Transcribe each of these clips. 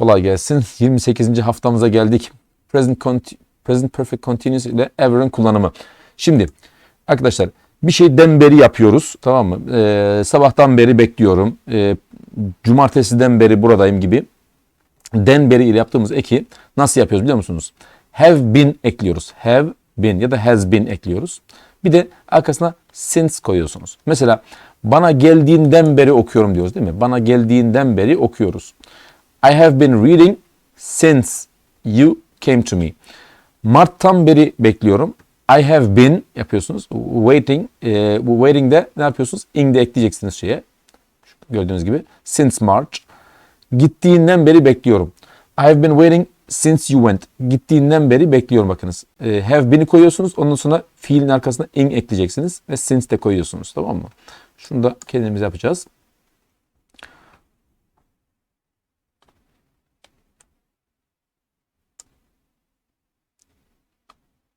Kolay gelsin. 28. haftamıza geldik. Present, conti- present Perfect Continuous ile ever'ın kullanımı. Şimdi arkadaşlar bir şeyden beri yapıyoruz tamam mı? Ee, sabahtan beri bekliyorum. Ee, cumartesiden beri buradayım gibi. Den beri ile yaptığımız eki nasıl yapıyoruz biliyor musunuz? Have been ekliyoruz. Have been ya da has been ekliyoruz. Bir de arkasına since koyuyorsunuz. Mesela bana geldiğinden beri okuyorum diyoruz değil mi? Bana geldiğinden beri okuyoruz. I have been reading since you came to me. Mart'tan beri bekliyorum. I have been yapıyorsunuz. Waiting. E, bu waiting'de ne yapıyorsunuz? In de ekleyeceksiniz şeye. Gördüğünüz gibi. Since March. Gittiğinden beri bekliyorum. I have been waiting since you went. Gittiğinden beri bekliyorum bakınız. E, have been'i koyuyorsunuz. Ondan sonra fiilin arkasına in ekleyeceksiniz. Ve since de koyuyorsunuz. Tamam mı? Şunu da kendimiz yapacağız.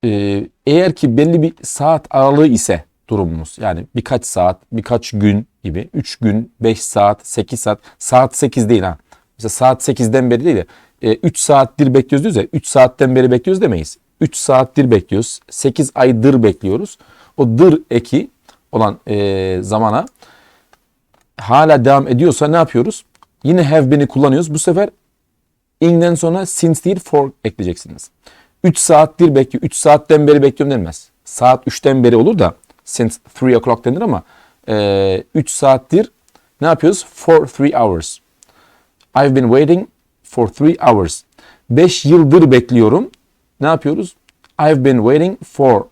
Ee, eğer ki belli bir saat aralığı ise durumumuz yani birkaç saat, birkaç gün gibi 3 gün, 5 saat, 8 saat, saat 8 değil ha. Mesela saat 8'den beri değil de 3 saattir bekliyoruz diyoruz ya 3 saatten beri bekliyoruz demeyiz. 3 saattir bekliyoruz. 8 aydır bekliyoruz. O dır eki olan e, zamana hala devam ediyorsa ne yapıyoruz? Yine have been'i kullanıyoruz. Bu sefer in'den sonra since değil for ekleyeceksiniz. 3 saattir bekliyor. 3 saatten beri bekliyorum denmez. Saat 3'ten beri olur da since 3 o'clock denir ama e, 3 saattir ne yapıyoruz? For 3 hours. I've been waiting for 3 hours. 5 yıldır bekliyorum. Ne yapıyoruz? I've been waiting for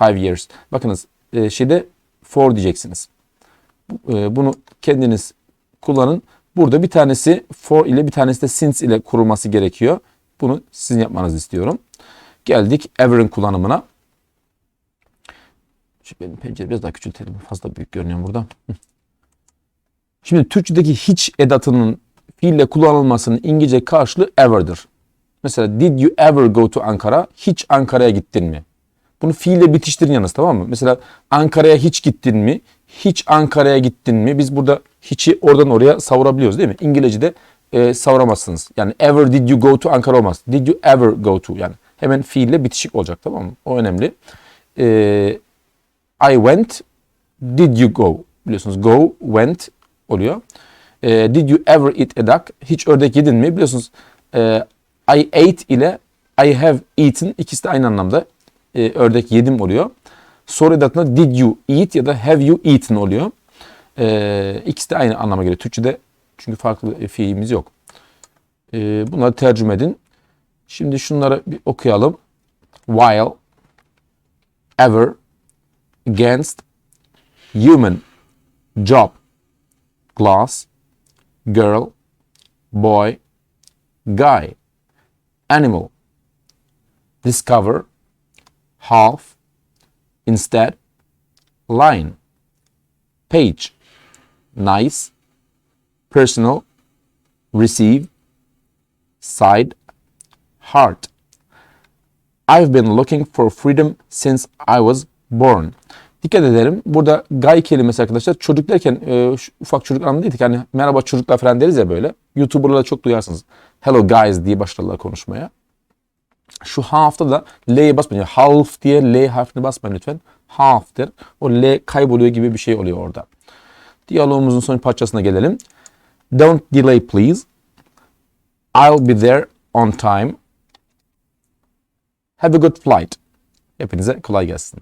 5 years. Bakınız e, şeyde for diyeceksiniz. E, bunu kendiniz kullanın. Burada bir tanesi for ile bir tanesi de since ile kurulması gerekiyor. Bunu sizin yapmanızı istiyorum. Geldik ever'in kullanımına. Şimdi benim pencere biraz daha küçültelim. Fazla büyük görünüyor burada. Şimdi Türkçedeki hiç edatının fiille kullanılmasının İngilizce karşılığı ever'dır. Mesela did you ever go to Ankara? Hiç Ankara'ya gittin mi? Bunu fiille bitiştirin yalnız tamam mı? Mesela Ankara'ya hiç gittin mi? Hiç Ankara'ya gittin mi? Biz burada hiçi oradan oraya savurabiliyoruz değil mi? İngilizce'de e, savuramazsınız. Yani ever did you go to Ankara olmaz. Did you ever go to yani. Hemen fiille bitişik olacak tamam mı? O önemli. E, I went. Did you go? Biliyorsunuz go, went oluyor. E, did you ever eat a duck? Hiç ördek yedin mi? Biliyorsunuz e, I ate ile I have eaten ikisi de aynı anlamda. E, ördek yedim oluyor. Soru edatında did you eat ya da have you eaten oluyor. E, ikisi de aynı anlama geliyor. Türkçe'de çünkü farklı fiilimiz yok. E, bunları tercüme edin. Şimdi şunları bir okuyalım. While, ever, against, human, job, glass, girl, boy, guy, animal, discover, half, instead, line, page, nice, personal, receive, side, heart. I've been looking for freedom since I was born. Dikkat edelim. Burada guy kelimesi arkadaşlar çocuk derken e, ufak çocuk ki. Hani merhaba çocuklar falan deriz ya böyle. YouTuber'larda çok duyarsınız. Hello guys diye başlarlar konuşmaya. Şu half'ta da L'ye basmayın. Half diye L harfini basmayın lütfen. Half'tir. O L kayboluyor gibi bir şey oluyor orada. Diyalogumuzun son parçasına gelelim. Don't delay please. I'll be there on time. Have a good flight. Hepinize kolay gelsin.